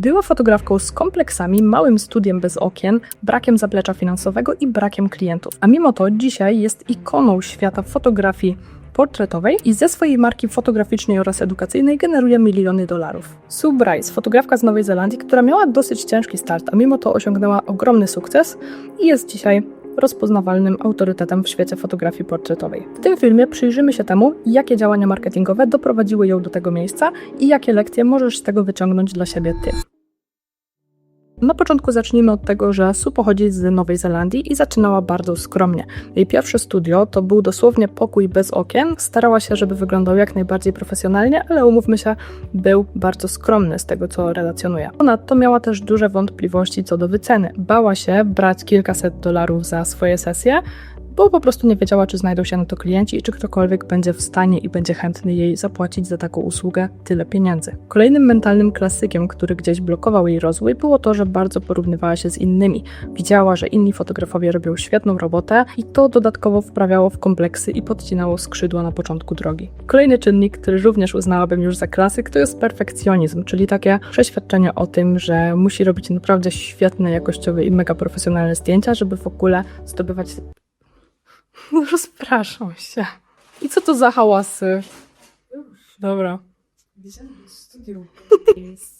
Była fotografką z kompleksami, małym studiem bez okien, brakiem zaplecza finansowego i brakiem klientów. A mimo to dzisiaj jest ikoną świata fotografii portretowej i ze swojej marki fotograficznej oraz edukacyjnej generuje miliony dolarów. Sue Bryce, fotografka z Nowej Zelandii, która miała dosyć ciężki start, a mimo to osiągnęła ogromny sukces i jest dzisiaj rozpoznawalnym autorytetem w świecie fotografii portretowej. W tym filmie przyjrzymy się temu, jakie działania marketingowe doprowadziły ją do tego miejsca i jakie lekcje możesz z tego wyciągnąć dla siebie ty. Na początku zacznijmy od tego, że Sue pochodzi z Nowej Zelandii i zaczynała bardzo skromnie. Jej pierwsze studio to był dosłownie pokój bez okien. Starała się, żeby wyglądał jak najbardziej profesjonalnie, ale umówmy się, był bardzo skromny z tego, co relacjonuje. Ponadto miała też duże wątpliwości co do wyceny. Bała się brać kilkaset dolarów za swoje sesje, bo po prostu nie wiedziała, czy znajdą się na to klienci i czy ktokolwiek będzie w stanie i będzie chętny jej zapłacić za taką usługę tyle pieniędzy. Kolejnym mentalnym klasykiem, który gdzieś blokował jej rozwój, było to, że bardzo porównywała się z innymi. Widziała, że inni fotografowie robią świetną robotę i to dodatkowo wprawiało w kompleksy i podcinało skrzydła na początku drogi. Kolejny czynnik, który również uznałabym już za klasyk, to jest perfekcjonizm, czyli takie przeświadczenie o tym, że musi robić naprawdę świetne, jakościowe i mega profesjonalne zdjęcia, żeby w ogóle zdobywać Rozpraszam się. I co to za hałasy? Dobra.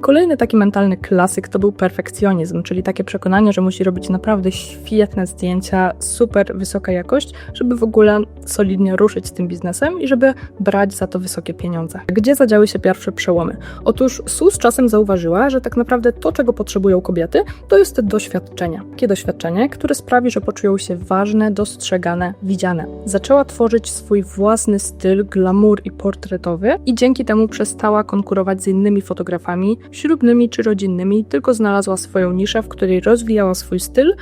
Kolejny taki mentalny klasyk to był perfekcjonizm, czyli takie przekonanie, że musi robić naprawdę świetne zdjęcia, super wysoka jakość, żeby w ogóle solidnie ruszyć z tym biznesem i żeby brać za to wysokie pieniądze. Gdzie zadziały się pierwsze przełomy? Otóż Sue z czasem zauważyła, że tak naprawdę to, czego potrzebują kobiety, to jest doświadczenie. Takie doświadczenie, które sprawi, że poczują się ważne, dostrzegane, widziane. Zaczęła tworzyć swój własny styl, glamour i portretowy i dzięki temu przestała konkurować z innymi fotografami, ślubnymi czy rodzinnymi, tylko znalazła swoją niszę, w której rozwijała swój styl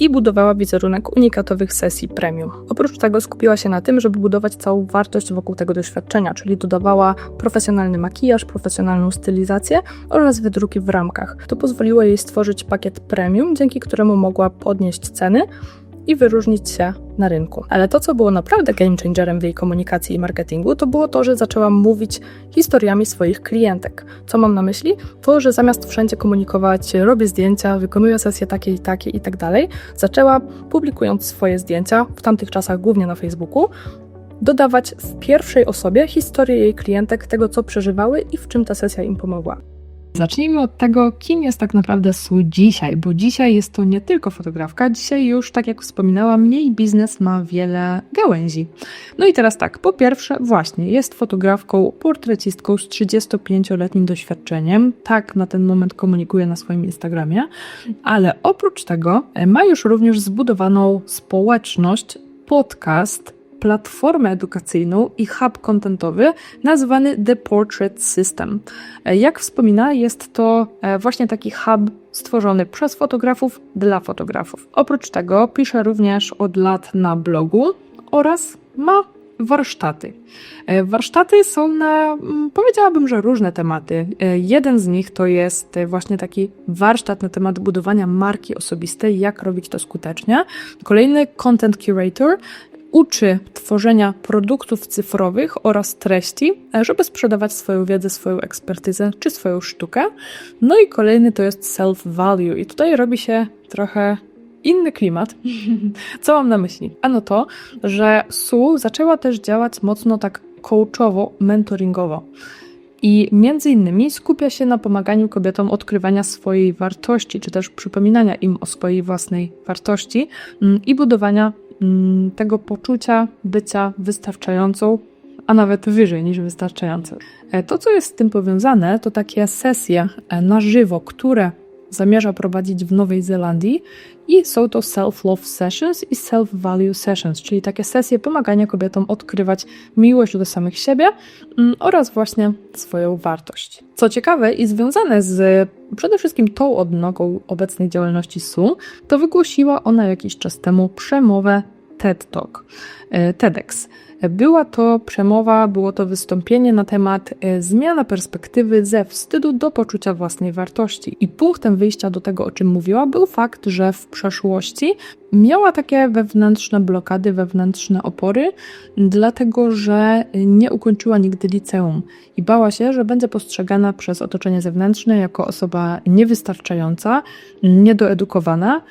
i budowała wizerunek unikatowych sesji premium. Oprócz tego skupiła się na tym, żeby budować całą wartość wokół tego doświadczenia, czyli dodawała profesjonalny makijaż, profesjonalną stylizację oraz wydruki w ramkach. To pozwoliło jej stworzyć pakiet premium, dzięki któremu mogła podnieść ceny i wyróżnić się na rynku. Ale to, co było naprawdę game changerem w jej komunikacji i marketingu, to było to, że zaczęła mówić historiami swoich klientek. Co mam na myśli? To, że zamiast wszędzie komunikować, robię zdjęcia, wykonuję sesje takie i takie i tak dalej, zaczęła publikując swoje zdjęcia, w tamtych czasach głównie na Facebooku, dodawać w pierwszej osobie historię jej klientek, tego co przeżywały i w czym ta sesja im pomogła. Zacznijmy od tego, kim jest tak naprawdę Sue dzisiaj, bo dzisiaj jest to nie tylko fotografka, dzisiaj już, tak jak wspominałam, jej biznes ma wiele gałęzi. No i teraz tak, po pierwsze, właśnie, jest fotografką, portrecistką z 35-letnim doświadczeniem, tak na ten moment komunikuje na swoim Instagramie, ale oprócz tego ma już również zbudowaną społeczność, podcast, platformę edukacyjną i hub kontentowy nazwany The Portrait System. Jak wspomina, jest to e, właśnie taki hub stworzony przez fotografów dla fotografów. Oprócz tego pisze również od lat na blogu oraz ma warsztaty. E, warsztaty są na, mm, powiedziałabym, że różne tematy. E, jeden z nich to jest właśnie taki warsztat na temat budowania marki osobistej, jak robić to skutecznie. Kolejny content curator, uczy tworzenia produktów cyfrowych oraz treści, żeby sprzedawać swoją wiedzę, swoją ekspertyzę czy swoją sztukę. No i kolejny to jest self-value, i tutaj robi się trochę inny klimat. Co mam na myśli? Ano to, że Sue zaczęła też działać mocno tak coachowo, mentoringowo. I między innymi skupia się na pomaganiu kobietom odkrywania swojej wartości, czy też przypominania im o swojej własnej wartości mm, i budowania tego poczucia bycia wystarczającą, a nawet wyżej niż wystarczające. E, to, co jest z tym powiązane, to takie sesje e, na żywo, które zamierza prowadzić w Nowej Zelandii i są to self-love sessions i self-value sessions, czyli takie sesje pomagania kobietom odkrywać miłość do samych siebie mm, oraz właśnie swoją wartość. Co ciekawe i związane z przede wszystkim tą odnogą obecnej działalności SU, to wygłosiła ona jakiś czas temu przemowę TED Talk, e, TEDx. Była to przemowa, było to wystąpienie na temat e, zmiana perspektywy ze wstydu do poczucia własnej wartości. I punktem wyjścia do tego, o czym mówiła, był fakt, że w przeszłości miała takie wewnętrzne blokady, wewnętrzne opory, dlatego że nie ukończyła nigdy liceum i bała się, że będzie postrzegana przez otoczenie zewnętrzne jako osoba niewystarczająca, niedoedukowana,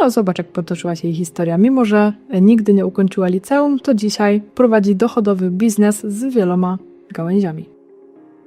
no, zobacz, jak potoczyła się jej historia. Mimo, że nigdy nie ukończyła liceum, to dzisiaj prowadzi dochodowy biznes z wieloma gałęziami.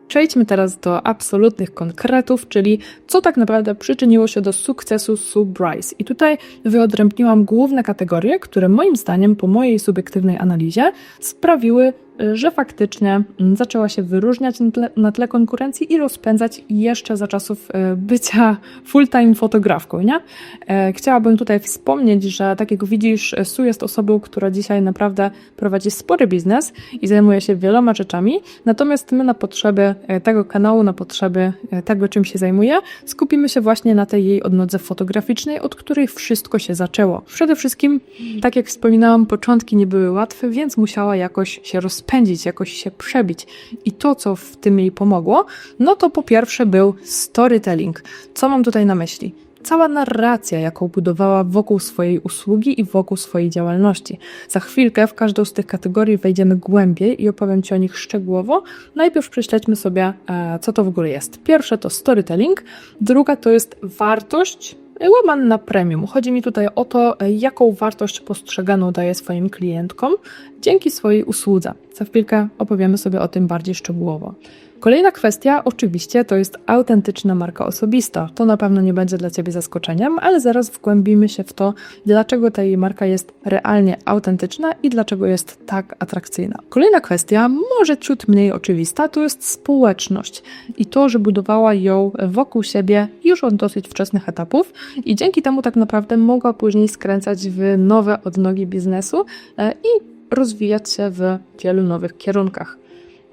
Przejdźmy teraz do absolutnych konkretów, czyli co tak naprawdę przyczyniło się do sukcesu Sue Bryce. I tutaj wyodrębniłam główne kategorie, które moim zdaniem, po mojej subiektywnej analizie, sprawiły, że faktycznie zaczęła się wyróżniać na tle, na tle, konkurencji i rozpędzać jeszcze za czasów e, bycia full-time fotografką, nie? E, chciałabym tutaj wspomnieć, że tak jak widzisz, Su jest osobą, która dzisiaj naprawdę prowadzi spory biznes i zajmuje się wieloma rzeczami, natomiast my na potrzeby e, tego kanału, na potrzeby tego, czym się zajmuje, skupimy się właśnie na tej jej odnodze fotograficznej, od której wszystko się zaczęło. Przede wszystkim, tak jak wspominałam, początki nie były łatwe, więc musiała jakoś się rozpędzać rozpędzić, jakoś się przebić. I to, co w tym jej pomogło, no to po pierwsze był storytelling. Co mam tutaj na myśli? cała narracja, jaką budowała wokół swojej usługi i wokół swojej działalności. Za chwilkę w każdą z tych kategorii wejdziemy głębiej i opowiem Ci o nich szczegółowo. Najpierw prześledźmy sobie, e, co to w ogóle jest. Pierwsze to storytelling, druga to jest wartość łamany na premium. Chodzi mi tutaj o to, jaką wartość postrzeganą daje swoim klientkom dzięki swojej usłudze. Za chwilkę opowiemy sobie o tym bardziej szczegółowo. Kolejna kwestia, oczywiście, to jest autentyczna marka osobista. To na pewno nie będzie dla Ciebie zaskoczeniem, ale zaraz wgłębimy się w to, dlaczego ta jej marka jest realnie autentyczna i dlaczego jest tak atrakcyjna. Kolejna kwestia, może ciut mniej oczywista, to jest społeczność i to, że budowała ją wokół siebie już od dosyć wczesnych etapów i dzięki temu tak naprawdę mogła później skręcać w nowe odnogi biznesu e, i rozwijać się w wielu nowych kierunkach.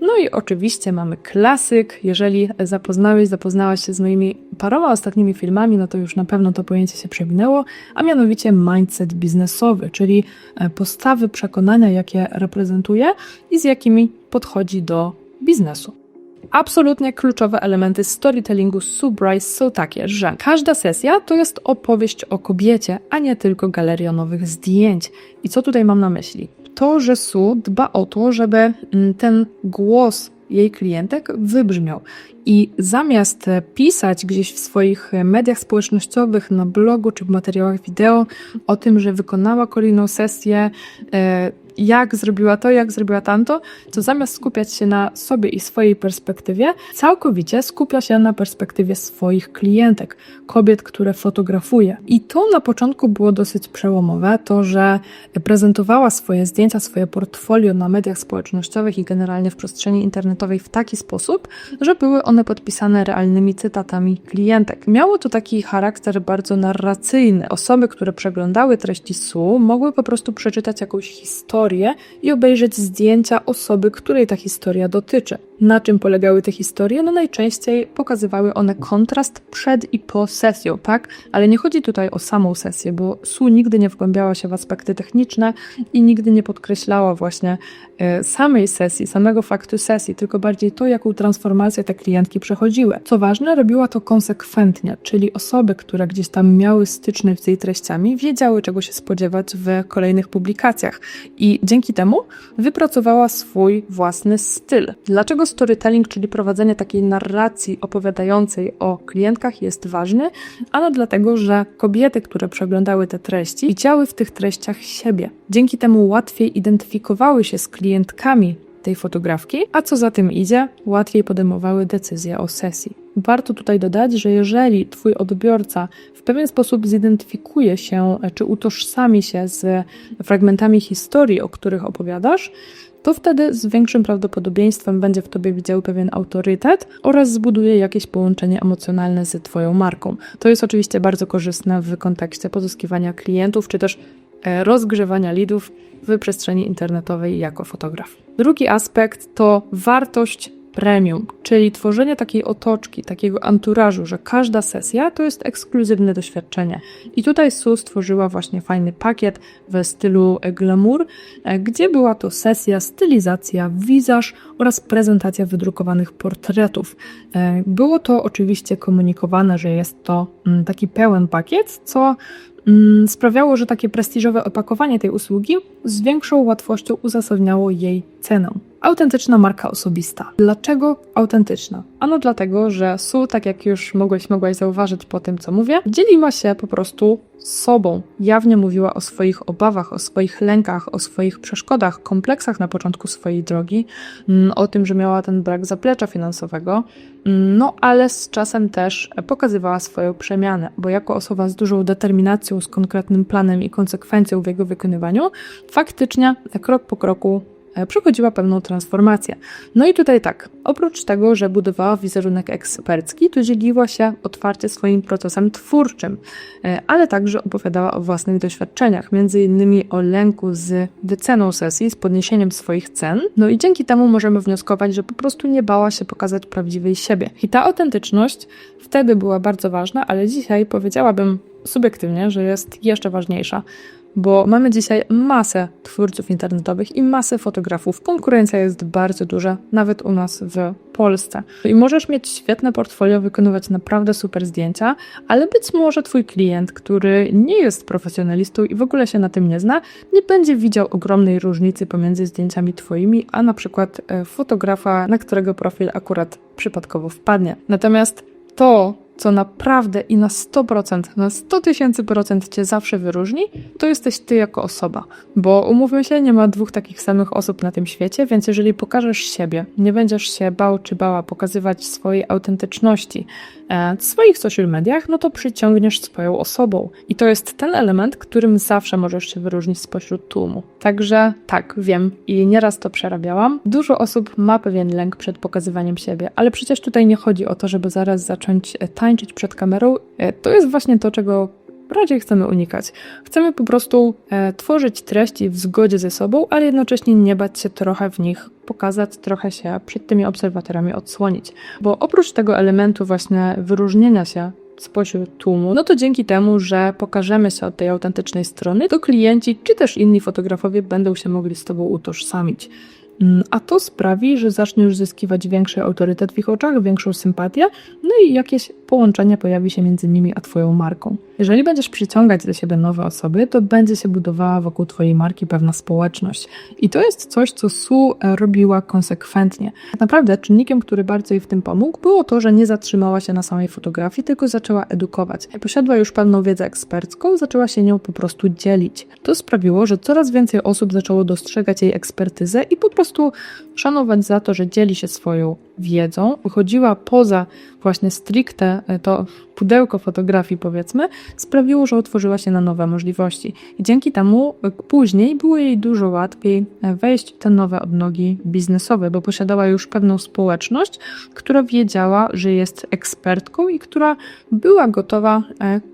No i oczywiście mamy klasyk. Jeżeli zapoznałeś, zapoznałaś się z moimi paroma ostatnimi filmami, no to już na pewno to pojęcie się przewinęło, a mianowicie mindset biznesowy, czyli e, postawy, przekonania, jakie reprezentuje i z jakimi podchodzi do biznesu. Absolutnie kluczowe elementy storytellingu Sue Bryce są takie, że każda sesja to jest opowieść o kobiecie, a nie tylko galeria nowych zdjęć. I co tutaj mam na myśli? To, że Su dba o to, żeby mm, ten głos jej klientek wybrzmiał. I zamiast pisać gdzieś w swoich mediach społecznościowych, na blogu czy w materiałach wideo o tym, że wykonała kolejną sesję, e, jak zrobiła to, jak zrobiła tamto, to zamiast skupiać się na sobie i swojej perspektywie, całkowicie skupia się na perspektywie swoich klientek, kobiet, które fotografuje. I to na początku było dosyć przełomowe, to, że prezentowała swoje zdjęcia, swoje portfolio na mediach społecznościowych i generalnie w przestrzeni internetowej w taki sposób, że były one podpisane realnymi cytatami klientek. Miało to taki charakter bardzo narracyjny. Osoby, które przeglądały treści SU, mogły po prostu przeczytać jakąś historię, historię i obejrzeć zdjęcia osoby, której ta historia dotyczy. Na czym polegały te historie? No najczęściej pokazywały one kontrast przed i po sesją, tak? Ale nie chodzi tutaj o samą sesję, bo Su nigdy nie wgłębiała się w aspekty techniczne i nigdy nie podkreślała właśnie e, samej sesji, samego faktu sesji, tylko bardziej to, jaką transformację te klientki przechodziły. Co ważne, robiła to konsekwentnie, czyli osoby, które gdzieś tam miały styczność z jej treściami, wiedziały, czego się spodziewać w kolejnych publikacjach i dzięki temu wypracowała swój własny styl. Dlaczego storytelling, czyli prowadzenie takiej narracji opowiadającej o klientkach jest ważny? Ano dlatego, że kobiety, które przeglądały te treści, widziały w tych treściach siebie. Dzięki temu łatwiej identyfikowały się z klientkami tej fotografki, a co za tym idzie, łatwiej podejmowały decyzje o sesji. Warto tutaj dodać, że jeżeli Twój odbiorca w pewien sposób zidentyfikuje się czy utożsami się z fragmentami historii, o których opowiadasz, to wtedy z większym prawdopodobieństwem będzie w tobie widział pewien autorytet oraz zbuduje jakieś połączenie emocjonalne z Twoją marką. To jest oczywiście bardzo korzystne w kontekście pozyskiwania klientów czy też rozgrzewania lidów w przestrzeni internetowej jako fotograf. Drugi aspekt to wartość premium, czyli tworzenie takiej otoczki, takiego anturażu, że każda sesja to jest ekskluzywne doświadczenie. I tutaj Sue stworzyła właśnie fajny pakiet w stylu glamour, e, gdzie była to sesja, stylizacja, wizaż oraz prezentacja wydrukowanych portretów. E, było to oczywiście komunikowane, że jest to taki pełen pakiet, co mm, sprawiało, że takie prestiżowe opakowanie tej usługi z większą łatwością uzasadniało jej cenę. Autentyczna marka osobista. Dlaczego autentyczna? Ano dlatego, że Su, tak jak już mogłeś, mogłaś zauważyć po tym, co mówię, dzieliła się po prostu sobą. Jawnie mówiła o swoich obawach, o swoich lękach, o swoich przeszkodach, kompleksach na początku swojej drogi, mm, o tym, że miała ten brak zaplecza finansowego, mm, no ale z czasem też pokazywała swoją przemianę, bo jako osoba z dużą determinacją, z konkretnym planem i konsekwencją w jego wykonywaniu, faktycznie krok po kroku przechodziła pewną transformację. No i tutaj tak, oprócz tego, że budowała wizerunek ekspercki, to dzieliła się otwarcie swoim procesem twórczym, e, ale także opowiadała o własnych doświadczeniach, między innymi o lęku z wyceną sesji, z podniesieniem swoich cen. No i dzięki temu możemy wnioskować, że po prostu nie bała się pokazać prawdziwej siebie. I ta autentyczność wtedy była bardzo ważna, ale dzisiaj powiedziałabym subiektywnie, że jest jeszcze ważniejsza bo mamy dzisiaj masę twórców internetowych i masę fotografów. Konkurencja jest bardzo duża, nawet u nas w Polsce. I możesz mieć świetne portfolio, wykonywać naprawdę super zdjęcia, ale być może twój klient, który nie jest profesjonalistą i w ogóle się na tym nie zna, nie będzie widział ogromnej różnicy pomiędzy zdjęciami twoimi, a na przykład e, fotografa, na którego profil akurat przypadkowo wpadnie. Natomiast to, co naprawdę i na 100%, na 100 tysięcy procent cię zawsze wyróżni, to jesteś ty jako osoba. Bo umówmy się, nie ma dwóch takich samych osób na tym świecie, więc jeżeli pokażesz siebie, nie będziesz się bał czy bała pokazywać swojej autentyczności, swoich social mediach, no to przyciągniesz swoją osobą. I to jest ten element, którym zawsze możesz się wyróżnić spośród tłumu. Także tak, wiem i nieraz to przerabiałam. Dużo osób ma pewien lęk przed pokazywaniem siebie, ale przecież tutaj nie chodzi o to, żeby zaraz zacząć e, tańczyć przed kamerą. E, to jest właśnie to, czego raczej chcemy unikać. Chcemy po prostu e, tworzyć treści w zgodzie ze sobą, ale jednocześnie nie bać się trochę w nich pokazać, trochę się przed tymi obserwatorami odsłonić. Bo oprócz tego elementu właśnie wyróżnienia się spośród tłumu, no to dzięki temu, że pokażemy się od tej autentycznej strony, to klienci czy też inni fotografowie będą się mogli z Tobą utożsamić. Mm, a to sprawi, że zacznie już zyskiwać większy autorytet w ich oczach, większą sympatię, no i jakieś połączenie pojawi się między nimi a Twoją marką. Jeżeli będziesz przyciągać do siebie nowe osoby, to będzie się budowała wokół Twojej marki pewna społeczność. I to jest coś, co Su robiła konsekwentnie. Tak naprawdę czynnikiem, który bardzo jej w tym pomógł, było to, że nie zatrzymała się na samej fotografii, tylko zaczęła edukować. Posiadła już pewną wiedzę ekspercką, zaczęła się nią po prostu dzielić. To sprawiło, że coraz więcej osób zaczęło dostrzegać jej ekspertyzę i po prostu росту, szanować za to, że dzieli się swoją wiedzą, wychodziła poza właśnie stricte e, to pudełko fotografii, powiedzmy, sprawiło, że otworzyła się na nowe możliwości. I dzięki temu e, później było jej dużo łatwiej e, wejść w te nowe odnogi biznesowe, bo posiadała już pewną społeczność, która wiedziała, że jest ekspertką i która była gotowa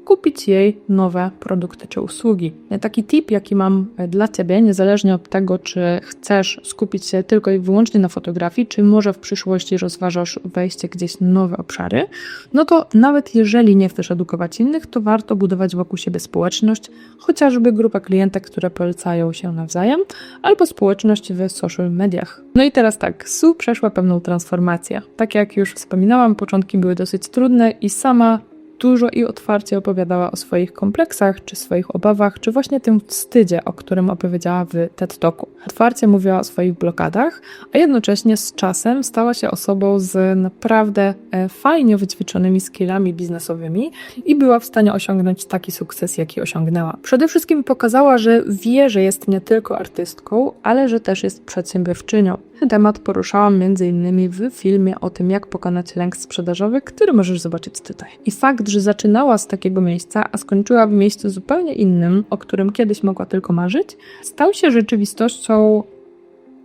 kupić jej nowe produkty czy usługi. Taki tip, jaki mam dla Ciebie, niezależnie od tego, czy chcesz skupić się tylko i wyłącznie na fotografii, czy może w przyszłości rozważasz wejście gdzieś na nowe obszary, no to nawet jeżeli nie chcesz edukować innych, to warto budować wokół siebie społeczność, chociażby grupa klientek, które polecają się nawzajem, albo społeczność w social mediach. No i teraz tak, Su przeszła pewną transformację. Tak jak już wspominałam, początki były dosyć trudne i sama dużo i otwarcie opowiadała o swoich kompleksach, czy swoich obawach, czy właśnie tym wstydzie, o którym opowiedziała w TED Talku. Otwarcie mówiła o swoich blokadach, a jednocześnie z czasem stała się osobą z naprawdę e, fajnie wyćwiczonymi skillami biznesowymi i była w stanie osiągnąć taki sukces, jaki osiągnęła. Przede wszystkim pokazała, że wie, że jest nie tylko artystką, ale że też jest przedsiębiorczynią. Ten temat poruszałam m.in. w filmie o tym, jak pokonać lęk sprzedażowy, który możesz zobaczyć tutaj. I fakt, że zaczynała z takiego miejsca, a skończyła w miejscu zupełnie innym, o którym kiedyś mogła tylko marzyć, stał się rzeczywistością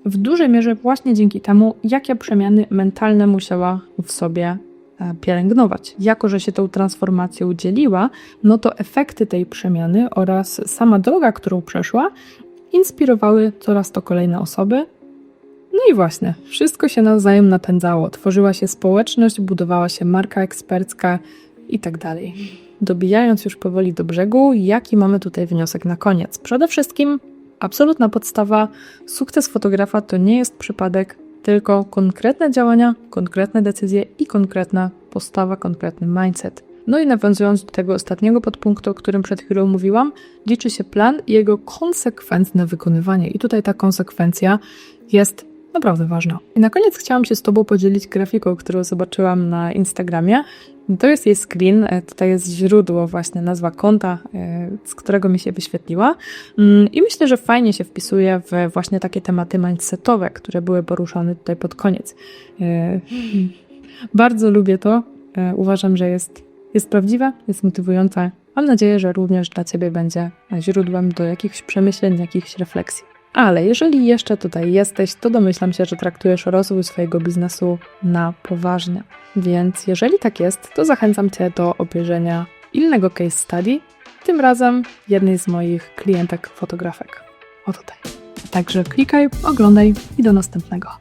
w dużej mierze właśnie dzięki temu, jakie przemiany mentalne musiała w sobie e, pielęgnować. Jako, że się tą transformacją dzieliła, no to efekty tej przemiany oraz sama droga, którą przeszła, inspirowały coraz to kolejne osoby, no i właśnie, wszystko się nawzajem napędzało. Tworzyła się społeczność, budowała się marka ekspercka i tak dalej. Dobijając już powoli do brzegu, jaki mamy tutaj wniosek na koniec? Przede wszystkim absolutna podstawa, sukces fotografa to nie jest przypadek, tylko konkretne działania, konkretne decyzje i konkretna postawa, konkretny mindset. No i nawiązując do tego ostatniego podpunktu, o którym przed chwilą mówiłam, liczy się plan i jego konsekwentne wykonywanie. I tutaj ta konsekwencja jest naprawdę ważna. I na koniec chciałam się z Tobą podzielić grafiką, którą zobaczyłam na Instagramie. To jest jej screen, e, tutaj jest źródło, właśnie nazwa konta, e, z którego mi się wyświetliła. Mm, I myślę, że fajnie się wpisuje w właśnie takie tematy mindsetowe, które były poruszane tutaj pod koniec. E, Bardzo lubię to. Uważam, że jest, jest prawdziwe, jest motywujące. Mam nadzieję, że również dla Ciebie będzie źródłem do jakichś przemyśleń, jakichś refleksji. Ale jeżeli jeszcze tutaj jesteś, to domyślam się, że traktujesz rozwój swojego biznesu na poważnie. Więc jeżeli tak jest, to zachęcam Cię do obejrzenia innego case study, tym razem jednej z moich klientek fotografek. O tutaj. Także klikaj, oglądaj i do następnego.